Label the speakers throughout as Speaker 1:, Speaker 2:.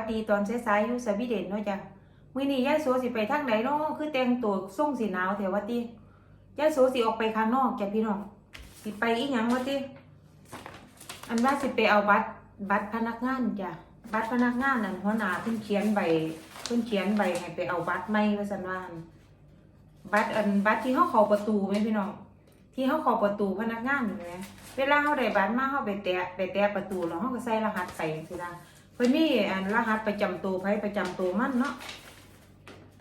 Speaker 1: วัสดีตอนสายๆอยู่สวีเดนเนาะจ้ะมื้อนี้ยายโสสิไปทางไหนเนาะคือแต่งตัวส่งสีหนาวแถวว่าติยายโสสิออกไปข้างนอกจ้ะพี่น้องสิไปอีหยังวะติอันว่าสิไปเอาบัตรบัตรพนักงานจ้ะบัตรพนักงานนั่นหัวหน้าเพิ่นเขียนใบเพิ่นเขียนใบให้ไปเอาบัตรใหม่ว่าซั่นว่าบัตรอันบัตรที่เฮาเข้าประตูแม่พี่น้องที่เฮาเข้าประตูพนักงานนี่แหมเวลาเฮาได้บัตรมาเฮาไปแตะไปแตะประตูแล้วเฮาก็ใส่รหัสไปสิล่ะ พิ่นมีอันรหัสประจำตัวไผประจำตัวมันเนาะ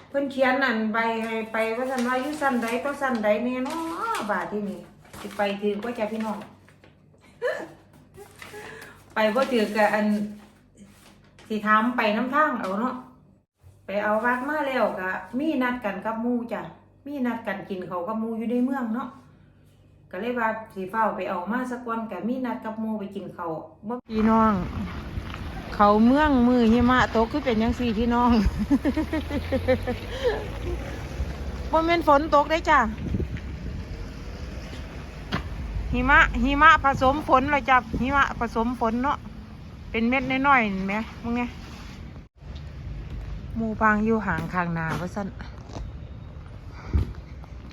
Speaker 1: เพิ่นเขียนนั่นใบให้ไปว่าซั่นว่าอยู่ซั่นใดก็ซั่นใดแน่เนาะบาที่นี่สิไปถือว่าจ้ะพี่น้องไปบ่ถือกับอันสิถามไปน้ำทางเอาเนาะไปเอาวัดมาแล้วก็มีนัดกันกับมู่จ้ะมีนัดกันกินเขากับมู่อยู่ในเมืองเนาะก็เลยว่าสิเฝ้าไปเอามาสักวันก็มีนัดกับมู่ไปกินเขาวบ่พี่น้อง เขาเมืองมือหิมะตกคือเป็นยังสี่พี่น้องบ่แม่นฝนตกได้จ้ะหิมะหิมะผสมฝนเลยจ้ะหิมะผสมฝนเนาะเป็นเม็ดน้อยๆเห็นไหมมึงไงหมู่บางอยู่ห่างข้างนาว่าสั่น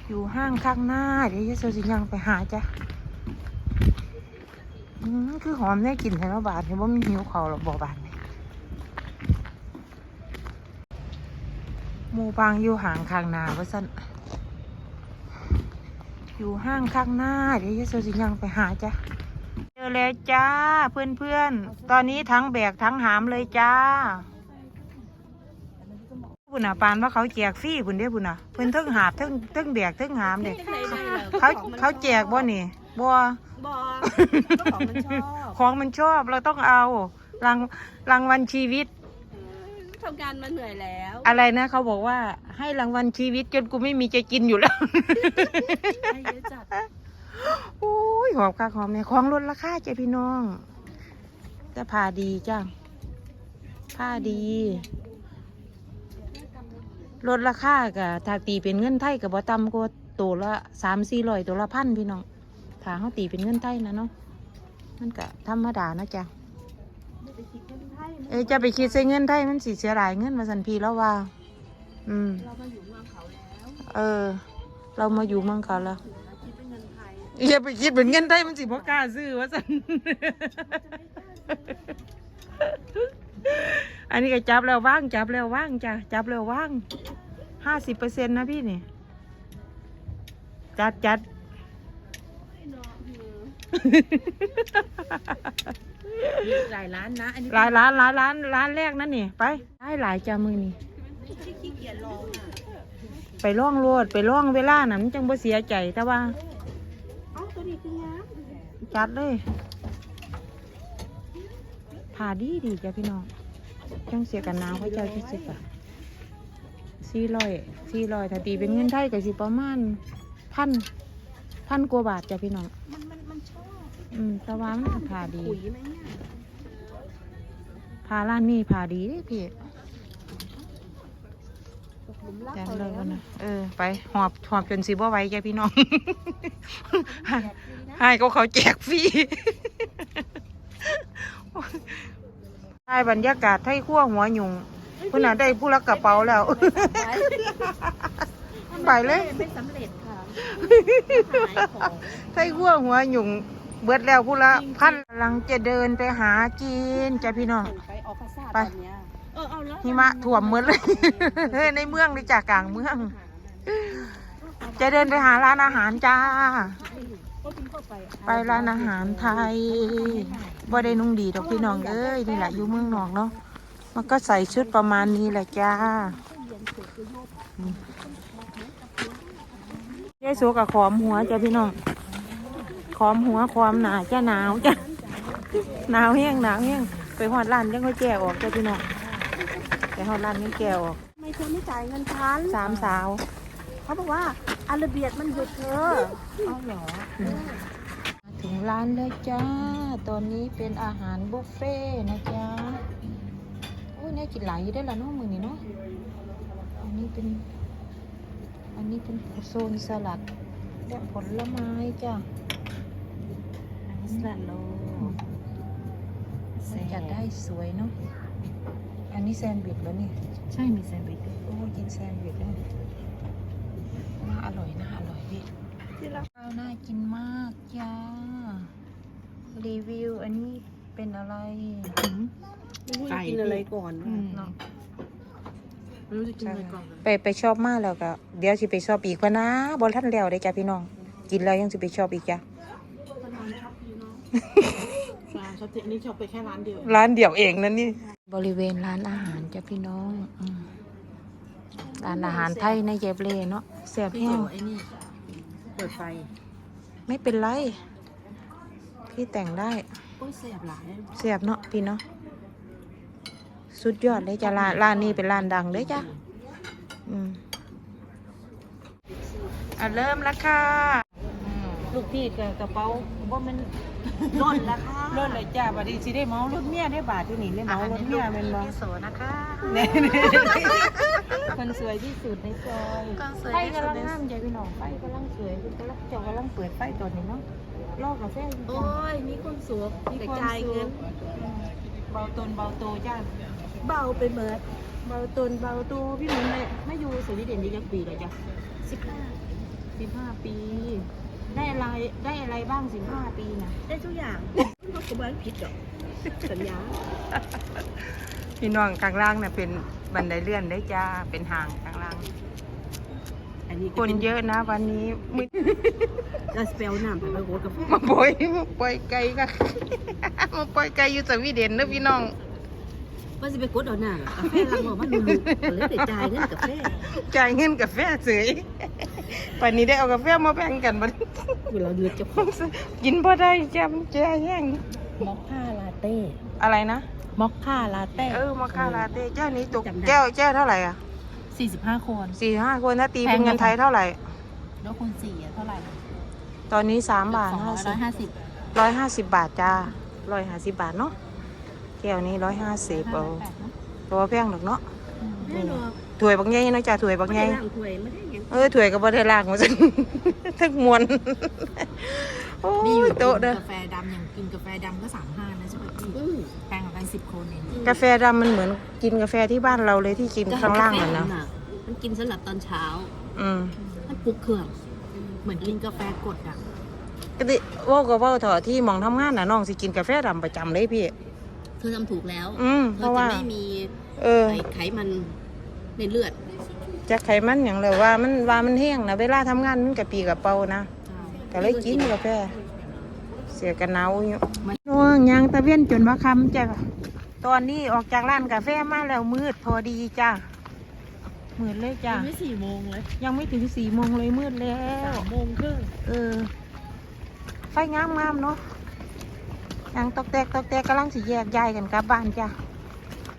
Speaker 1: อยู่ห้างข้างหน้าเดี๋ยวยายโซสิยังไปหาจ้ะ คือหอมได้กลิ่นแถวบาทเห็นว่ามันหิวเขาวหรอกบอบาทหมูบางอยู่ห่างข้างหน้าว่าสั่นอยู่ห้างข้างหน้า เดี๋ยวยายโซสิยังไปหาจ้ะเจอแล้วจ้าเพื่อนเพื่อนๆตอนนี้ทั้งแบกทั้งหามเลยจ้าพุ่นน่ะปานว่าเขาแจกฟรีพุ่นเด้อพุ่นน่ะเพิ่นเทั้งหาบเทั้งเทั้งแบกเทั้งหามเด้เขาเขาแจกบ่นี่ บ่
Speaker 2: บอก็ของมันชอบ
Speaker 1: ของมันชอบเราต้องเอารางรางวัลชีวิต
Speaker 2: ทำงานมาเหนื่อยแล้ว
Speaker 1: อะไรนะเขาบอกว่าให้รางวัลชีวิตจนกูไม่มีจะกินอยู่แล้ว
Speaker 2: ให้เยอะจัด
Speaker 1: โอ้ยหอมค่ะหอมเนี่ยของลดราคาจ้ะพี่น้อง แต่ผ้าดีจ้ะผ้าดีลดราคากับถ้าตีเป็นเงินไทยกับบ่ต่ำกว่าตัวละสามสี่ร้อยตัวละพันพี่น้อง ถ้าเขาตีเป็นเงินไทยนะเนาะมันก็ธรรมดานะจ๊ะ
Speaker 2: เอ้
Speaker 1: จะไปคิดใช้เงินไทยมันสิเสียหลายเงินมาสันพีแล้วว่า อืม
Speaker 2: เรามาอยู่เมืองเขาแล้ว
Speaker 1: เออ เรามาอยู่เมืองเขาแล้วอย่าไปคิดเหมือนเงินไทยมันสิบ่กล้าซื้อว่าสันอันนี้ก็จับแล้วว่างจับแล้วว่างจ้ะจับแล้วว่างห้าสิบเปอร์เซ็นต์นะพี่นี่ จัดจัด
Speaker 2: หลายร้านนะอันนี้
Speaker 1: หลายร้านหลายร้านร้านแรกนั่นนี่ไปได้หลายจ้ามือนี่ไปล่องโลดไปล่องเวลาน่ะมันจังบ่เสียใจแต่ว่า
Speaker 2: เอาตัวนี้คืองาม
Speaker 1: จัดเลยผ่าดีดีจ้ะพี่น้องจังเสียกันหนาวเขาเจ้าที่สิบอะสี่ร้อยสี่ร้อยถ้าตีเป็นเงินไทยก็สิประมาณพันพันกว่าบาทจ้ะพี่น้อง
Speaker 2: อบ
Speaker 1: อืมแต่ว่ามันก็ผ่าดี
Speaker 2: ขุยไหมเนี่ย
Speaker 1: ผ่าร้านนี้ผ่าดีเด้พี่
Speaker 2: ตกหลุมรัก
Speaker 1: จัด
Speaker 2: เขา
Speaker 1: เล
Speaker 2: แล้
Speaker 1: ยววันนะเออ ไปหอบหอบจนสิบ่ไหวจ้ะพี่น้อง
Speaker 2: แจกฟรีนะ
Speaker 1: ให้ก็เขาแจกฟรีใช่บรรยากาศไทยขั้วหัวหยุงคุณน่ะได้ผู้ละกระเป๋าแล้ว ไปเลย
Speaker 2: ไม่สำเร็จค่ะหายของ
Speaker 1: ไทยขั้วหัวหยุง เบิดแล้วผู้ละพันกำลังจะเดินไปหาจีนจ้ะพี่น้อง
Speaker 2: ไปออกภาษา
Speaker 1: ไป
Speaker 2: ตอนเนี้ยเออเอาแล้ว
Speaker 1: หิมะท่วมหมดเลยเฮ้ยในเมืองเลยจากกลางเมือง จะเดินไปหาร้านอาหารจ้า
Speaker 2: ก็กินเข้าไป
Speaker 1: ไปร้านอาหารไทยบ่ได้นุ่งดีดอกพี่น้องเอ้ยนี่แหละอยู่เมืองนอกเนาะ มันก็ใส่ชุดประมาณนี้แหละจ้าเยสูกับขอมหัวจ้ะพี่น้อง ขอมหัวขอมหนาจ้าหนาวจ้ะหนาวแห้งหนาวแห้งไปหอดร้านยังค่อยแก่ออกจ้ะพี่น้องไปหอดร้านยังแก่ออก
Speaker 2: ทำไมเธอไม่จ่ายเงินฉัน
Speaker 1: สามสาว
Speaker 2: เขาบอกว่าอาราเบียดมันหยุดเธอ
Speaker 1: เอาเหรอถึงร้านแล้วจ้า ตอนนี้เป็นอาหารบุฟเฟ่ต์นะจ๊ะโอ้ยน่ากินหลายอยู่ได้อละเนาะมือนี้เนาะอันนี้เป็น อันนี้เป็นโซนสลัดและผลไม้จ้ะ
Speaker 2: สลัดโล
Speaker 1: จัดได้สวยเนาะ อันนี้แซนด์วิชแล้วนี่
Speaker 2: ใช่มีแซนด์วิช
Speaker 1: โอ้กินแซนด์วิชแล้วน่าอร่อยน่าอร่อยพี่
Speaker 2: ที่รัก
Speaker 1: ข้าวน่ากินมากจ้า รีวิวอันนี้เป็นอะไร
Speaker 2: ไม่รู้จะกินอะไรก่อน
Speaker 1: อืมเนาะ
Speaker 2: ไม่รู้จะกินอะไรก่อน
Speaker 1: ไปไปชอบมากแล้วก็เดี๋ยวสิไปชอบอีกพะนะบอลท่านแล้วได้อจ้ะพี่น้อง กินแล้วยังสิไปชอบอีกจ้ะ
Speaker 2: ก็นอนช็อป พี่เนาะร้านช็อปนี่ช็อปไปแค่ร้านเดียว
Speaker 1: ร้านเดียวเองนั่นนี่ บริเวณร้านอาหารจ้ะพี่น้องอืมร้านอาหารไทยในเยบเลเนาะแซ่บ
Speaker 2: พี่
Speaker 1: แห้
Speaker 2: เก๋
Speaker 1: ง
Speaker 2: ไอ้นี่เปิดไฟ
Speaker 1: ไม่เป็นไรพี่แต่งได้
Speaker 2: โอ้ยเสียบหลาย
Speaker 1: เสียบเนาะพี่เนาะสุดยอดเลยจ้ะร้านร้านนี้เป็นร้านดังเลยจ้ะอืมอะเริ่มแล้วค่ะอืมลูกพี่กับกระเป๋า ว่ามัน
Speaker 2: ร่นแล้วค่ะ
Speaker 1: รถเลยจ้าบัดนี้สิได้เมารถเมียได้บาทที่นี่ได้เมารถเมียเป็นบ่
Speaker 2: พี่โสนะคะ
Speaker 1: แน่คนสวยที่สุดในซอย
Speaker 2: คนสวย
Speaker 1: ไฟ
Speaker 2: ที่สุด
Speaker 1: กำลัง
Speaker 2: ใน
Speaker 1: งามใจพี่น้องไฟกำลังสวยคุณกำลังเจ้ากำลังเปิดไฟตัวนี้เนาะลอกกาแฟอยู่
Speaker 2: โอ้
Speaker 1: จ้ะ
Speaker 2: ยมีคนสวม
Speaker 1: มี
Speaker 2: กระ
Speaker 1: ความ
Speaker 2: จาย
Speaker 1: สุ
Speaker 2: เงิ
Speaker 1: ข
Speaker 2: น
Speaker 1: อืมเบาตนเบาโตจ้า
Speaker 2: เบาไปเมิด
Speaker 1: เบาตนเบาโตพี่หนุ่มเลยไม่อยู่สวีเดนได้ยักปีแล้วจ้ะ
Speaker 2: สิบห้า
Speaker 1: สิบห้าปี ได้อะไรได้อะไรบ้างสิบห้าปีน่ะ
Speaker 2: ได้ทุกอย่างรถกระบะผิดหรอกสัญญา
Speaker 1: พี่น้องข้างล่างน่ะเป็นบันไดเลื่อนได้จ้าเป็นห่างข้างล่าง
Speaker 2: อันนี้
Speaker 1: คนเยอะนะวันนี้มึ
Speaker 2: ก็สเปลน้ำไปไปโหดกับ
Speaker 1: มาปล่อยมาปล่อยไก่กันมาปล่อยไก่อยู่สวีเดนนะพี่น้อง
Speaker 2: ว่าจะไปกดเอาหน้ากาแฟรังบอกว่าดูลูกก็เลยไปจ่ายเงินกาแฟ
Speaker 1: จ่ายเงินกาแฟเสย ปันนี้ได้เอากาแฟมาแบ่งกันบัด
Speaker 2: คือเราเดือดจะพ
Speaker 1: กินพอได้จำแจ่แห้ง
Speaker 2: มอคค่าลาเต้
Speaker 1: อะไรนะ
Speaker 2: มอคค่าลาเต้
Speaker 1: เออมาคาลาเต้เจ้านี้ตก
Speaker 2: จำได้
Speaker 1: แก้วแก้วเท่าไหร่อะ
Speaker 2: สี่สิบห้าคน
Speaker 1: สี่ห้าคนถ้าตีเป็นเงินไทยเท่าไหร่
Speaker 2: แล้วคนสี่อะเท่าไหร่
Speaker 1: ตอนนี้สามบาท
Speaker 2: สอง
Speaker 1: ห้า
Speaker 2: ร้อย
Speaker 1: สิบ
Speaker 2: ร้อยห้าสิบ
Speaker 1: ร้อยห้าสิบบาทจ้าร้อยห้าสิบบาทเนาะแก้วนี้ร้อยห้าสิบเอาตัวาแพงหรอกเนาะ
Speaker 2: ไม่หรอก
Speaker 1: ถ้วยบักใหญ่เนาะจ้าถ้วยบัก
Speaker 2: ไม่
Speaker 1: ใหญ่
Speaker 2: ได้ล้างถ้วยไม่ได้ยัง
Speaker 1: เออถ้วยก็บ่ได้ล้างมาจังทั้งมวนโอ้
Speaker 2: มีอยู่
Speaker 1: ยโต๊ะเด้อกา
Speaker 3: แฟดำอย่างกินกาแฟดำก็สามห้านะใช่ไหมพี่
Speaker 2: อืม
Speaker 3: แปลงกันสิบคนเอง
Speaker 1: กาแฟดำมันเหมือนกินกาแฟที่บ้านเราเลยที่กินข้างล่างอะนะ
Speaker 2: มันกินสำหรับตอนเช้า
Speaker 1: อืม
Speaker 2: มันปลุกเครื่อง
Speaker 3: เหมือนกินกาแฟกดอะ
Speaker 1: ก็ดิเว่าก็เว่าเถอะที่หมองทำงานน่ะน้องสิกินกาแฟดำประจำเลยพี่
Speaker 2: เธอทำถูกแล้ว
Speaker 1: อืม
Speaker 2: เธ
Speaker 1: เพ
Speaker 2: อ
Speaker 1: ราะ
Speaker 2: จะ
Speaker 1: ว่า
Speaker 2: ไม่มี
Speaker 1: เออ
Speaker 2: ไอ้ไขมัน ในเลือด
Speaker 1: จะไขมันอย่างเลยว่ามันว่ามันแห้งนะเวลาทำงานมันกับปีกับเป่านะก็เลยกินกาแฟเสียกันหนาวอยู่น้องยางตะเวียนจนว่าคำจ้ะตอนนี้ออกจากร้านกาแฟมาแล้วมืดพอดีจ้ะมืดเลยจ้ะ
Speaker 2: ไม่สี่โมงเลย
Speaker 1: ยังไม่ถึงสี่โมงเลยมืดแล้ว
Speaker 2: สามโมงครึ่ง
Speaker 1: เออ ไฟงามงามๆเนาะยังตอกแตกตอกแตกกำลังสิแยกย้ายกันกลับบ้านจ้ะ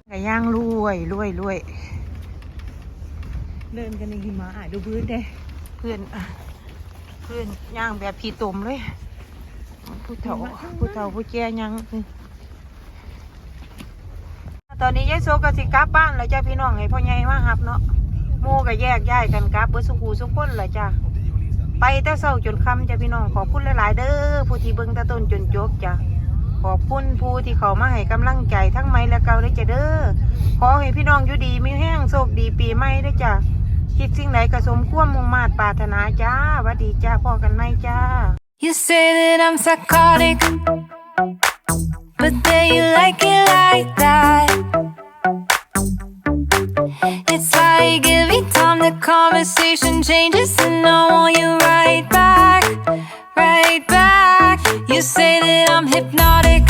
Speaker 1: ก็ย่างรวยรวยรวย เดินกันในหิมะอะดูพื้นเด้เพื่อนเพื่อนย่างแบบผีตุ่มเลยผู้เฒ่าผู้เฒ่าผู้แก่ย่างตอนนี้ยายโซก็สิกลับบ้านแล้วจ้ะพี่น้องให้พ่อใหญ่มาหับเนาะหมู่ก็แยกย้ายกันกลับเบิดสุขูสุขคนแล้วจ้ะไปแต่เศร้าจนค่ำจ้ะพี่น้องขอบคุณหลาย ๆ เด้อผู้ที่เบิ่งตะต้นจนจบจ้ะขอบคุณผู้ที่เขามาให้กำลังใจทั้งไม่และเกาได้จ้ะเด้อขอให้พี่น้องอยู่ดีมีแห้งโชคดีปีใหม่ได้จ้ะ คิดสิ่งใดก็สมควมมุ่งมาตรปรารถนาจ้าหวัดดีจ้าพ่อกันไหมจ้า
Speaker 4: You say that I'm psychotic, but then you like it like that. It's like every time the conversation changes, and I want you right back, right back. You say that I'm hypnotic.